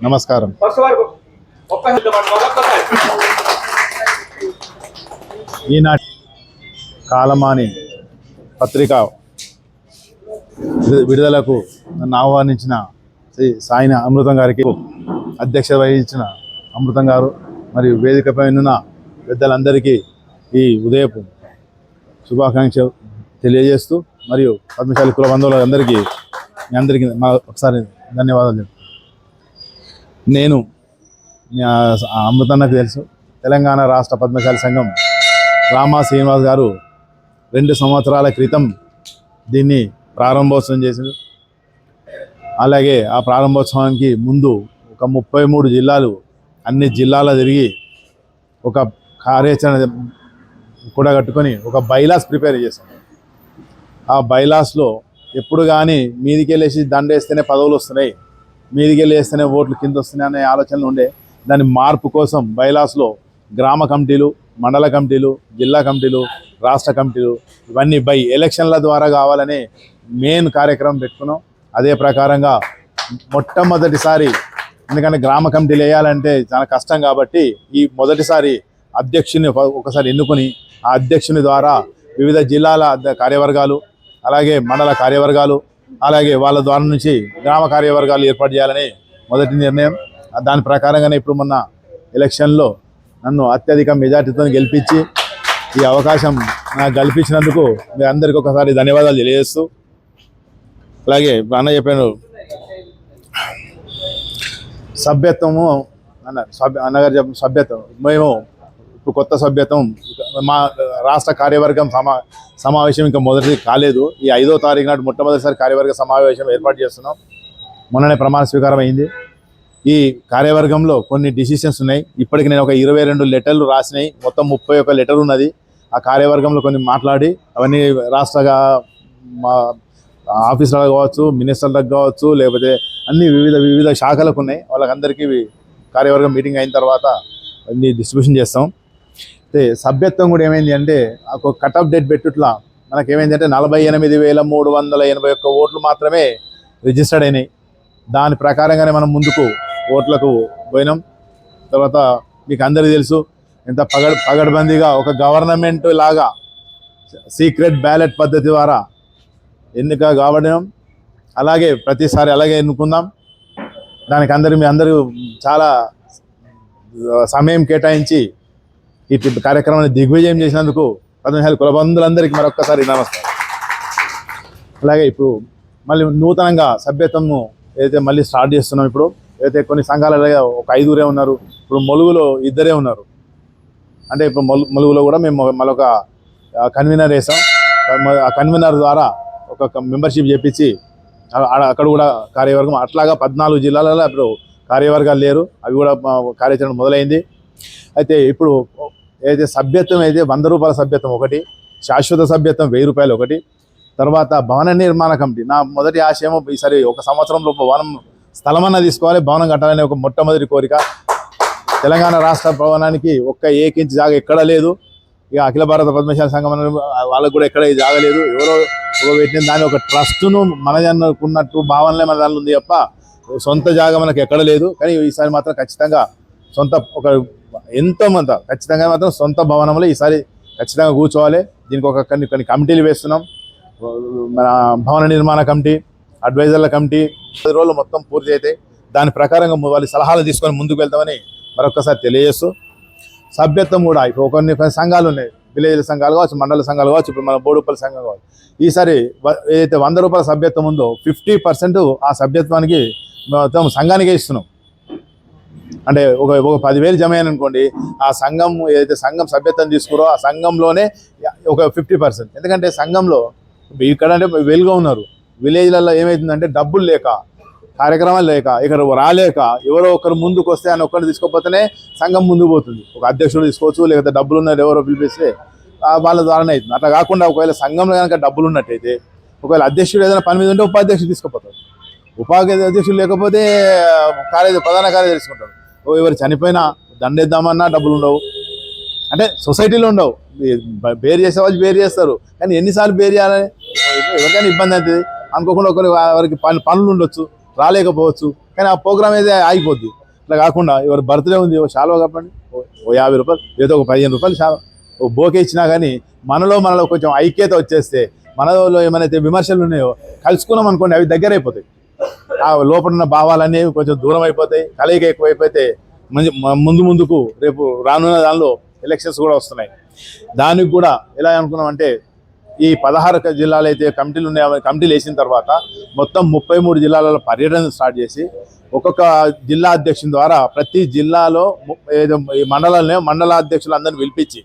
నమస్కారం ఈనాటి కాలమాని పత్రిక విడు- విడుదలకు నన్ను ఆహ్వానించిన శ్రీ సాయిన అమృతం గారికి అధ్యక్షత వహించిన అమృతం గారు మరియు వేదికపై ఉన్న పెద్దలందరికీ ఈ ఉదయపు శుభాకాంక్ష తెలియజేస్తూ మరియు పద్మశాలి కుల బంధువులందరికీ మీ అందరికీ మా ఒకసారి ధన్యవాదాలు. నేను అమృతన్నకు తెలుసు. తెలంగాణ రాష్ట్ర పద్మశాలి సంఘం రామా శ్రీనివాస్ గారు రెండు సంవత్సరాల క్రితం దీన్ని ప్రారంభోత్సవం చేసింది అలాగే ఆ ప్రారంభోత్సవానికి ముందు ఒక ముప్పై మూడు జిల్లాలు అన్ని జిల్లాల తిరిగి ఒక కార్యాచరణ కూడా కట్టుకొని ఒక బైలాస్ ప్రిపేర్ చేశాం ఆ బైలాస్లో ఎప్పుడు కానీ మీదికి వెళ్ళేసి దండేస్తేనే పదవులు వస్తున్నాయి. మీదికి వెళ్ళి వేస్తేనే ఓట్లు కింద వస్తున్నాయి అనే ఆలోచనలు ఉండే. దాని మార్పు కోసం బైలాస్లో గ్రామ కమిటీలు మండల కమిటీలు జిల్లా కమిటీలు రాష్ట్ర కమిటీలు ఇవన్నీ బై ఎలక్షన్ల ద్వారా కావాలని మెయిన్ కార్యక్రమం పెట్టుకున్నాం. అదే ప్రకారంగా మొట్టమొదటిసారి ఎందుకంటే గ్రామ కమిటీలు వేయాలంటే చాలా కష్టం కాబట్టి ఈ మొదటిసారి అధ్యక్షుని ఒకసారి ఎన్నుకొని ఆ అధ్యక్షుని ద్వారా వివిధ జిల్లాల కార్యవర్గాలు అలాగే మండల కార్యవర్గాలు అలాగే వాళ్ళ ద్వారా నుంచి గ్రామ కార్యవర్గాలు ఏర్పాటు చేయాలని మొదటి నిర్ణయం. దాని ప్రకారంగానే ఇప్పుడు మొన్న ఎలక్షన్లో నన్ను అత్యధిక మెజార్టీతో గెలిపించి ఈ అవకాశం నాకు కల్పించినందుకు మీ అందరికీ ఒకసారి ధన్యవాదాలు తెలియజేస్తూ అలాగే అన్న చెప్పాను సభ్యత్వము అన్నారు సభ్య అన్నగారు చెప్పిన సభ్యత్వం మేము ఇప్పుడు కొత్త సభ్యత్వం మా రాష్ట్ర కార్యవర్గం సమా సమావేశం ఇంకా మొదటి కాలేదు. ఈ ఐదో తారీఖు నాడు మొట్టమొదటిసారి కార్యవర్గ సమావేశం ఏర్పాటు చేస్తున్నాం. మొన్ననే ప్రమాణ స్వీకారం అయింది. ఈ కార్యవర్గంలో కొన్ని డిసిషన్స్ ఉన్నాయి. ఇప్పటికి నేను ఒక ఇరవై రెండు లెటర్లు రాసినాయి. మొత్తం ముప్పై ఒక లెటర్ ఉన్నది. ఆ కార్యవర్గంలో కొన్ని మాట్లాడి అవన్నీ రాష్ట్రగా మా ఆఫీసర్లకు కావచ్చు మినిస్టర్లకు కావచ్చు లేకపోతే అన్ని వివిధ వివిధ శాఖలకు ఉన్నాయి. వాళ్ళకందరికీ కార్యవర్గం మీటింగ్ అయిన తర్వాత అన్ని డిస్ట్రిబ్యూషన్ చేస్తాం. అయితే సభ్యత్వం కూడా ఏమైంది అంటే ఒక కట్ ఆఫ్ డేట్ పెట్టుట్లా మనకి ఏమైంది అంటే నలభై ఎనిమిది వేల మూడు వందల ఎనభై ఒక్క ఓట్లు మాత్రమే రిజిస్టర్డ్ అయినాయి. దాని ప్రకారంగానే మనం ముందుకు ఓట్లకు పోయినాం. తర్వాత మీకు అందరికీ తెలుసు ఎంత పగడ పగడబందీగా ఒక గవర్నమెంట్ లాగా సీక్రెట్ బ్యాలెట్ పద్ధతి ద్వారా ఎన్నిక కావడం అలాగే ప్రతిసారి అలాగే ఎన్నుకుందాం. దానికి అందరూ మీ అందరూ చాలా సమయం కేటాయించి ఈ కార్యక్రమాన్ని దిగ్విజయం చేసినందుకు పద్మశాల కులబంధులందరికీ మరొక్కసారి నమస్కారం. అలాగే ఇప్పుడు మళ్ళీ నూతనంగా సభ్యత్వము ఏదైతే మళ్ళీ స్టార్ట్ చేస్తున్నాం ఇప్పుడు ఏదైతే కొన్ని సంఘాలలో ఒక ఐదుగురే ఉన్నారు ఇప్పుడు మొలుగులో ఇద్దరే ఉన్నారు. అంటే ఇప్పుడు మొలు మొలుగులో కూడా మేము మరొక కన్వీనర్ వేసాం ఆ కన్వీనర్ ద్వారా ఒక మెంబర్షిప్ చేపించి అక్కడ కూడా కార్యవర్గం అట్లాగా పద్నాలుగు జిల్లాలలో ఇప్పుడు కార్యవర్గాలు లేరు. అవి కూడా మా కార్యాచరణ మొదలైంది. అయితే ఇప్పుడు ఏదైతే సభ్యత్వం అయితే వంద రూపాయల సభ్యత్వం ఒకటి శాశ్వత సభ్యత్వం వెయ్యి రూపాయలు ఒకటి తర్వాత భవన నిర్మాణ కమిటీ. నా మొదటి ఆశయం ఈసారి ఒక సంవత్సరంలో భవనం స్థలమన్నా తీసుకోవాలి భవనం కట్టాలనే ఒక మొట్టమొదటి కోరిక. తెలంగాణ రాష్ట్ర భవనానికి ఒక్క ఏకించి జాగా ఎక్కడా లేదు. ఇక అఖిల భారత పద్మశాల సంఘం అనే వాళ్ళకు కూడా ఎక్కడ జాగ లేదు. ఎవరో పెట్టిన దాని ఒక ట్రస్ట్ను మనదనుకున్నట్టు భావనలే మన దానిలో ఉంది తప్ప సొంత జాగా మనకు ఎక్కడ లేదు. కానీ ఈసారి మాత్రం ఖచ్చితంగా సొంత ఒక ఎంతో మంత ఖచ్చితంగా మాత్రం సొంత భవనంలో ఈసారి ఖచ్చితంగా కూర్చోవాలి. దీనికి ఒక కొన్ని కొన్ని కమిటీలు వేస్తున్నాం. మన భవన నిర్మాణ కమిటీ అడ్వైజర్ల కమిటీ పది రోజులు మొత్తం పూర్తి అయితే దాని ప్రకారంగా వాళ్ళ సలహాలు తీసుకొని ముందుకు వెళ్తామని మరొకసారి తెలియజేస్తూ సభ్యత్వం కూడా ఇప్పుడు కొన్ని కొన్ని సంఘాలు ఉన్నాయి. విలేజ్ సంఘాలు కావచ్చు మండల సంఘాలు కావచ్చు ఇప్పుడు మన బోడుపల్లి సంఘం కావచ్చు. ఈసారి ఏదైతే వంద రూపాయల సభ్యత్వం ఉందో ఫిఫ్టీ పర్సెంట్ ఆ సభ్యత్వానికి మొత్తం సంఘానికే ఇస్తున్నాం. అంటే ఒక ఒక పదివేలు జమ అనుకోండి ఆ సంఘం ఏదైతే సంఘం సభ్యత్వం తీసుకురో ఆ సంఘంలోనే ఒక ఫిఫ్టీ పర్సెంట్. ఎందుకంటే సంఘంలో ఇక్కడ అంటే వెలుగా ఉన్నారు. విలేజ్లలో ఏమవుతుందంటే డబ్బులు లేక కార్యక్రమాలు లేక ఇక్కడ రాలేక ఎవరో ఒకరు ముందుకు వస్తే అని ఒక్కరిని తీసుకోకపోతేనే సంఘం ముందుకు పోతుంది. ఒక అధ్యక్షుడు తీసుకోవచ్చు లేకపోతే డబ్బులు ఉన్నారు ఎవరో పిలిపిస్తే వాళ్ళ ద్వారానే అవుతుంది. అట్లా కాకుండా ఒకవేళ సంఘంలో కనుక డబ్బులు ఉన్నట్టయితే ఒకవేళ అధ్యక్షుడు ఏదైనా పని మీద ఉంటే ఉపాధ్యక్షుడు తీసుకుపోతాడు. ఉపాధ్యక్షుడు అధ్యక్షుడు లేకపోతే కార్యదర్శి ప్రధాన కార్యదర్శి తీసుకుంటాడు. ఎవరు చనిపోయినా దండేద్దామన్నా డబ్బులు ఉండవు. అంటే సొసైటీలో ఉండవు. బేర్ చేసే వాళ్ళు బేర్ చేస్తారు. కానీ ఎన్నిసార్లు బేర్ చేయాలని ఎవరికైనా ఇబ్బంది అవుతుంది. అనుకోకుండా ఒకరు వారికి పని పనులు ఉండొచ్చు రాలేకపోవచ్చు. కానీ ఆ ప్రోగ్రామ్ అయితే ఆగిపోద్ది. ఇట్లా కాకుండా ఎవరి బర్త్డే ఉంది ఓ శాలువ కప్పండి. ఓ- యాభై రూపాయలు ఏదో ఒక పదిహేను రూపాయలు శాలువ ఓ బోకే ఇచ్చినా కానీ మనలో మనలో కొంచెం ఐక్యత వచ్చేస్తే మనలో ఏమైనా విమర్శలు ఉన్నాయో కలుసుకున్నాం అనుకోండి అవి దగ్గర అయిపోతాయి ఆ లోపల ఉన్న భావాలన్నీ కొంచెం దూరం అయిపోతాయి కలయిక ఎక్కువైపోతే మంచి ముందు ముందుకు రేపు రానున్న దానిలో ఎలక్షన్స్ కూడా వస్తున్నాయి. దానికి కూడా ఎలా అనుకున్నామంటే ఈ పదహారు జిల్లాలు అయితే కమిటీలు ఉన్నాయి కమిటీలు వేసిన తర్వాత మొత్తం ముప్పై మూడు జిల్లాలలో పర్యటన స్టార్ట్ చేసి ఒక్కొక్క జిల్లా అధ్యక్షుని ద్వారా ప్రతి జిల్లాలో ము- ఏదో ఈ మండలాలనే మండల అధ్యక్షులు అందరిని పిలిపించి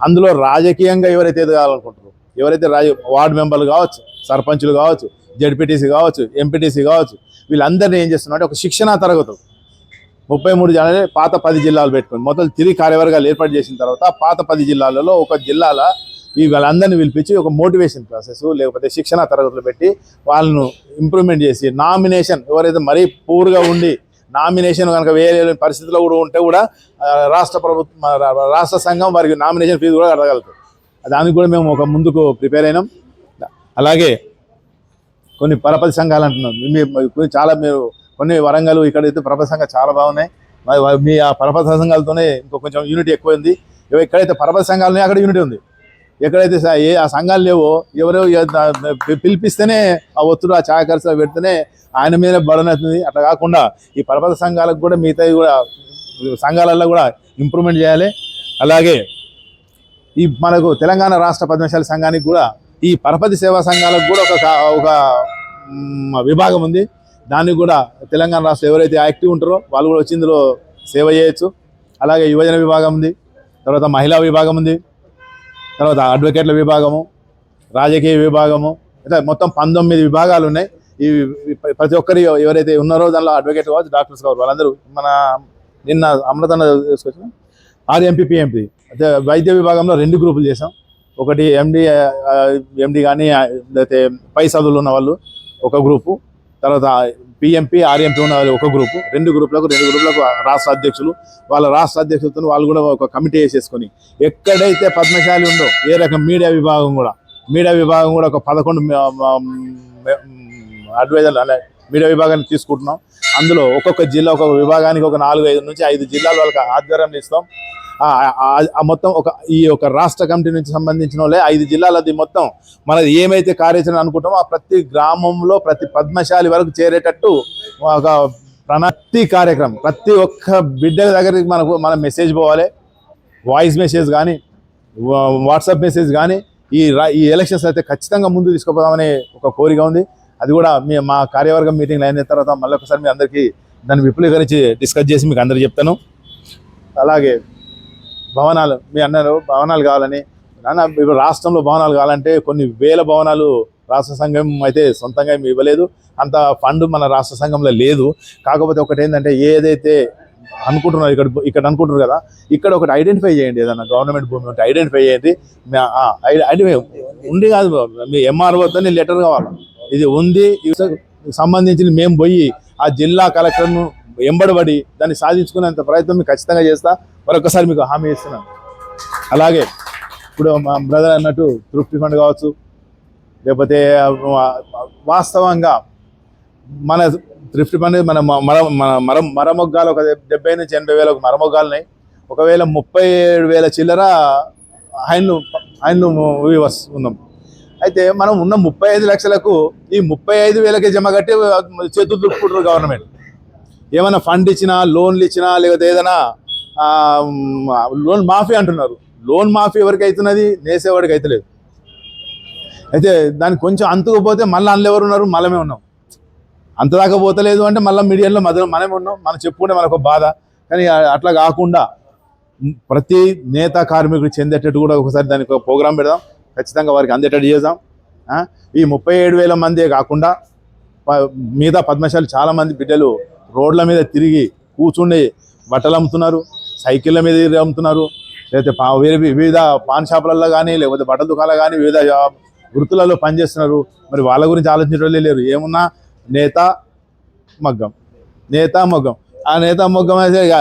అందులో రాజకీయంగా ఎవరైతే ఎదగాలనుకుంటారో ఎవరైతే రాజ వార్డు మెంబర్లు కావచ్చు సర్పంచులు కావచ్చు జడ్పీటీసీ కావచ్చు ఎంపీటీసీ కావచ్చు వీళ్ళందరినీ ఏం చేస్తున్నారంటే ఒక శిక్షణా తరగతులు. ముప్పై మూడు జిల్లాలు పాత పది జిల్లాలు పెట్టుకుని మొత్తం తిరిగి కార్యవర్గాలు ఏర్పాటు చేసిన తర్వాత పాత పది జిల్లాలలో ఒక జిల్లాల ఈ వాళ్ళందరినీ పిలిపించి ఒక మోటివేషన్ ప్రాసెస్ లేకపోతే శిక్షణ తరగతులు పెట్టి వాళ్ళను ఇంప్రూవ్మెంట్ చేసి నామినేషన్ ఎవరైతే మరీ పూర్గా ఉండి నామినేషన్ కనుక వేరే పరిస్థితిలో కూడా ఉంటే కూడా రాష్ట్ర ప్రభుత్వం రా- రాష్ట్ర సంఘం వారికి నామినేషన్ ఫీజు కూడా అడగలుగుతుంది దానికి కూడా మేము ఒక ముందుకు ప్రిపేర్ అయినాం. అలాగే కొన్ని పరపతి సంఘాలు అంటున్నారు మీ చాలా మీరు కొన్ని వరంగల్ ఇక్కడైతే పరపతి సంఘాలు చాలా బాగున్నాయి. మరి మీ ఆ పరపతి సంఘాలతోనే ఇంకో కొంచెం యూనిటీ ఎక్కువ ఉంది ఇవి ఎక్కడైతే పరపతి సంఘాలు ఉన్నాయో అక్కడ యూనిటీ ఉంది. ఎక్కడైతే ఏ ఆ సంఘాలు లేవో ఎవరో పిలిపిస్తేనే ఆ ఒత్తుడు ఆ ఛాయ ఖర్చు పెడితేనే ఆయన మీద బడన్ అవుతుంది అట్లా కాకుండా ఈ పరపతి సంఘాలకు కూడా మిగతా కూడా సంఘాలలో కూడా ఇంప్రూవ్మెంట్ చేయాలి. అలాగే ఈ మనకు తెలంగాణ రాష్ట్ర పద్మశాలి సంఘానికి కూడా ఈ పరపతి సేవా సంఘాలకు కూడా ఒక ఒక విభాగం ఉంది. దానికి కూడా తెలంగాణ రాష్ట్రం ఎవరైతే యాక్టివ్ ఉంటారో వాళ్ళు కూడా వచ్చి ఇందులో సేవ చేయొచ్చు. అలాగే యువజన విభాగం ఉంది తర్వాత మహిళా విభాగం ఉంది తర్వాత అడ్వకేట్ల విభాగము రాజకీయ విభాగము ఇట్లా మొత్తం పంతొమ్మిది విభాగాలు ఉన్నాయి. ఈ ఈ ప్రతి ఒక్కరి ఎవరైతే ఉన్నారో దానిలో అడ్వకేట్ కావచ్చు డాక్టర్స్ కావచ్చు వాళ్ళందరూ మన నిన్న అమృతన్న తీసుకొచ్చిన ఆర్ఎంపీ పిఎంపీ. అయితే వైద్య విభాగంలో రెండు గ్రూపులు చేసాం ఒకటి ఎండి ఎండి కానీ లేకపోతే పై చదువులు ఉన్న వాళ్ళు ఒక గ్రూపు తర్వాత పిఎంపీ ఆర్ఎంపీ ఉన్న వాళ్ళు ఒక గ్రూపు రెండు గ్రూపులకు రెండు గ్రూపులకు రాష్ట్ర అధ్యక్షులు వాళ్ళ రాష్ట్ర అధ్యక్షులతో వాళ్ళు కూడా ఒక కమిటీ వేసేసుకొని ఎక్కడైతే పద్మశాలి ఉందో ఏ రకం మీడియా విభాగం కూడా మీడియా విభాగం కూడా ఒక పదకొండు అడ్వైజర్లు అనే మీడియా విభాగాన్ని తీసుకుంటున్నాం. అందులో ఒక్కొక్క జిల్లా ఒక్కొక్క విభాగానికి ఒక నాలుగు ఐదు నుంచి ఐదు జిల్లాలు వాళ్ళకి ఆధ్వర్యం ఇస్తాం. మొత్తం ఒక ఈ ఒక రాష్ట్ర కమిటీ నుంచి సంబంధించిన వాళ్ళే ఐదు జిల్లాలది మొత్తం మనది ఏమైతే కార్యాచరణ అనుకుంటామో ఆ ప్రతి గ్రామంలో ప్రతి పద్మశాలి వరకు చేరేటట్టు ఒక ప్రతి కార్యక్రమం ప్రతి ఒక్క బిడ్డ దగ్గరికి మనకు మన మెసేజ్ పోవాలి. వాయిస్ మెసేజ్ కానీ వాట్సాప్ మెసేజ్ కానీ ఈ ఈ ఎలక్షన్స్ అయితే ఖచ్చితంగా ముందు తీసుకుపోదామనే ఒక కోరిక ఉంది. అది కూడా మీ మా కార్యవర్గం మీటింగ్ అయిన తర్వాత మళ్ళీ ఒకసారి మీ అందరికీ దాన్ని విపులీకరించి డిస్కస్ చేసి మీకు అందరికి చెప్తాను. అలాగే భవనాలు మీ అన్నారు భవనాలు కావాలని నాన్న ఇప్పుడు రాష్ట్రంలో భవనాలు కావాలంటే కొన్ని వేల భవనాలు రాష్ట్ర సంఘం అయితే సొంతంగా ఏమి ఇవ్వలేదు. అంత ఫండ్ మన రాష్ట్ర సంఘంలో లేదు. కాకపోతే ఒకటి ఏంటంటే ఏదైతే అనుకుంటున్నారు ఇక్కడ ఇక్కడ అనుకుంటున్నారు కదా ఇక్కడ ఒకటి ఐడెంటిఫై చేయండి ఏదన్నా గవర్నమెంట్ భూమి ఉంటే ఐడెంటిఫై చేయండి. ఐడెంటిఫై ఉండి కాదు మీ ఎంఆర్ఓతో లెటర్ కావాలి. ఇది ఉంది సంబంధించి మేము పోయి ఆ జిల్లా కలెక్టర్ను ఎంబడబడి దాన్ని సాధించుకునేంత ప్రయత్నం మీకు ఖచ్చితంగా చేస్తా. మరొకసారి మీకు హామీ ఇస్తున్నాను. అలాగే ఇప్పుడు మా బ్రదర్ అన్నట్టు తృప్తి ఫండ్ కావచ్చు లేకపోతే వాస్తవంగా మన థ్రిఫ్ట్ ఫండ్ మన మర మన మర మరమొగ్గాలు ఒక డెబ్బై నుంచి ఎనభై వేల మరమొగ్గాలు ఉన్నాయి. ఒకవేళ ముప్పై ఏడు వేల చిల్లర హ్యాండ్లు హ్యాండ్లు ఉన్నాం. అయితే మనం ఉన్న ముప్పై ఐదు లక్షలకు ఈ ముప్పై ఐదు వేలకే జమ కట్టి చేతులు దుప్పుకుంటారు గవర్నమెంట్. ఏమైనా ఫండ్ ఇచ్చినా లోన్లు ఇచ్చినా లేకపోతే ఏదైనా లోన్ మాఫీ అంటున్నారు. లోన్ మాఫీ ఎవరికి అవుతున్నది? నేసేవాడికి అవుతలేదు. అయితే దానికి కొంచెం అంతుకుపోతే మళ్ళీ అందులో ఎవరు ఉన్నారు? మనమే ఉన్నాం. అంతదాకా పోతలేదు అంటే మళ్ళీ మీడియాలో మధ్యలో మనమే ఉన్నాం. మనం చెప్పుకుంటే మనకు ఒక బాధ. కానీ అట్లా కాకుండా ప్రతి నేత కార్మికుడు చెందేటట్టు కూడా ఒకసారి దానికి ఒక ప్రోగ్రాం పెడదాం. ఖచ్చితంగా వారికి అందేటట్టు చేద్దాం. ఈ ముప్పై ఏడు వేల మందే కాకుండా ప- మిగతా పద్మశాలి చాలామంది బిడ్డలు రోడ్ల మీద తిరిగి కూర్చుండి బట్టలు అమ్ముతున్నారు సైకిళ్ళ మీద తిరిగి అమ్ముతున్నారు లేకపోతే పా- వేరే వివిధ పాన్ షాపులలో కానీ లేకపోతే బట్టల దుకాణాలు కానీ వివిధ వృత్తులలో పనిచేస్తున్నారు. మరి వాళ్ళ గురించి ఆలోచించడం లేరు. ఏమున్నా నేత మగ్గం. నేత మగ్గం. ఆ నేత మగ్గం అయితే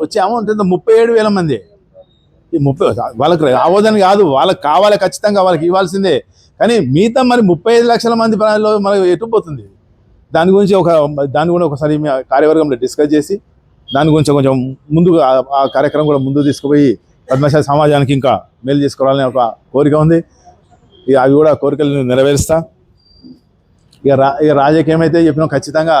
వచ్చే అమౌంట్ ఎంత? ముప్పై ఏడు వేల మంది. ఈ ముప్పై వాళ్ళకి రావద్దని కాదు. వాళ్ళకి కావాలి ఖచ్చితంగా వాళ్ళకి ఇవ్వాల్సిందే. కానీ మిగతా మరి ముప్పై ఐదు లక్షల మంది పనిలో మనకి ఎటు పోతుంది? దాని గురించి ఒక దాన్ని కూడా ఒకసారి కార్యవర్గంలో డిస్కస్ చేసి దాని గురించి కొంచెం ముందుగా ఆ- కార్యక్రమం కూడా ముందుకు తీసుకుపోయి పద్మశాలి సమాజానికి ఇంకా మేలు చేసుకోవాలనే ఒక కోరిక ఉంది. ఇక అవి కూడా కోరికలు నెరవేరుస్తా. ఇక రా ఇక రాజకీయం అయితే చెప్పినాం ఖచ్చితంగా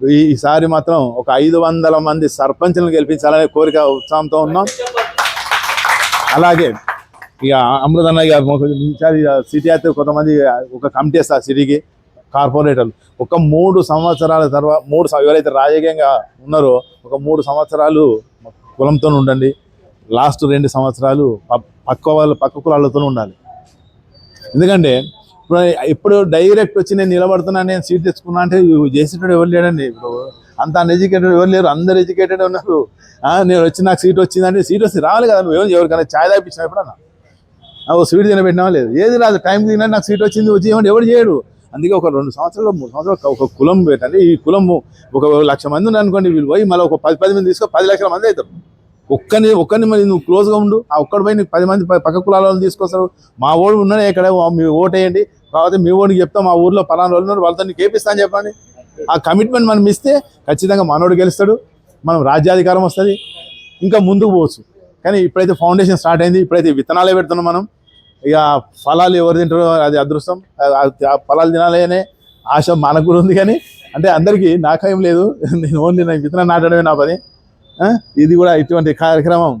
ఈసారి మాత్రం ఒక ఐదు వందల మంది సర్పంచ్లను గెలిపించాలనే కోరిక ఉత్సాహంతో ఉన్నాం. అలాగే ఇక అమృతన్న ఇక ఈసారి సిటీ అయితే కొంతమంది ఒక కమిటీ వేస్తారు సిటీకి. కార్పొరేటర్లు. ఒక మూడు సంవత్సరాల తర్వాత మూడు ఎవరైతే రాజకీయంగా ఉన్నారో ఒక మూడు సంవత్సరాలు కులంతో ఉండండి. లాస్ట్ రెండు సంవత్సరాలు ప- పక్క వాళ్ళు పక్క కులాలతో ఉండాలి. ఎందుకంటే ఇప్పుడు ఇప్పుడు డైరెక్ట్ వచ్చి నేను నిలబడుతున్నా నేను సీట్ తెచ్చుకున్నా అంటే చేసేటోడు ఎవరు లేడండి? ఇప్పుడు అంత అన్ఎడ్యుకేటెడ్ ఎవరు లేరు? అందరు ఎడ్యుకేటెడ్ ఉన్నారు. నేను వచ్చి నాకు సీట్ వచ్చిందంటే సీట్ వస్తే రావాలి కదా. నువ్వు ఎవరికైనా ఛాయ్ తాపించినా ఎప్పుడన్నా? ఆ, ఓ స్వీట్ తినబెట్టినా లేదు? ఏది రాదు? టైం తిన్నా నాకు సీట్ వచ్చింది వచ్చి ఏమంటే చేయడు? అందుకే ఒక రెండు సంవత్సరాలు మూడు సంవత్సరాలు ఒక కులం పెట్టండి ఈ కులం ఒక లక్ష మంది ఉన్నారు అనుకోండి వీళ్ళు పోయి మళ్ళీ ఒక పది పది మంది తీసుకో పది లక్షల మంది అవుతారు. ఒక్కని ఒక్కరిని మరి నువ్వు క్లోజ్గా ఉండు ఆ ఒక్కడి పోయి నీకు పది మంది పక్క కులాల వాళ్ళు తీసుకొస్తారు. మా ఓడు ఉన్నాడే ఇక్కడ మీ ఓటేయండి కాకపోతే మీ ఓడికి చెప్తాం మా ఊర్లో పలానా వాళ్ళు ఉన్నారు వాళ్ళతో నీకు ఏపిస్తా అని చెప్పండి. ఆ కమిట్మెంట్ మనం ఇస్తే ఖచ్చితంగా మనోడు గెలుస్తాడు మనం రాజ్యాధికారం వస్తుంది ఇంకా ముందుకు పోవచ్చు. కానీ ఇప్పుడైతే ఫౌండేషన్ స్టార్ట్ అయింది ఇప్పుడైతే విత్తనాలే పెడుతున్నాం మనం. ఇక ఫలాలు ఎవరు తింటారో అది అదృష్టం. ఆ- ఫలాలు తినాలనే ఆశ మనకు కూడా ఉంది కానీ అంటే అందరికీ నాకేం లేదు. నేను ఓన్లీ నేను విత్తనం నాటడమే నా పని. ఇది కూడా ఇటువంటి కార్యక్రమం.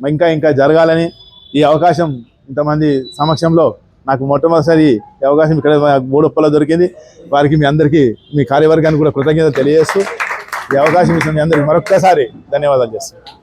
ఇంకా ఇంకా జరగాలని ఈ అవకాశం ఇంతమంది సమక్షంలో నాకు మొట్టమొదటిసారి ఈ అవకాశం ఇక్కడ మూడొప్పలో దొరికింది. వారికి మీ అందరికీ మీ కార్యవర్గానికి కూడా కృతజ్ఞత తెలియజేస్తూ ఈ అవకాశం ఇచ్చిన మీ అందరికీ మరొక్కసారి ధన్యవాదాలు చేస్తాను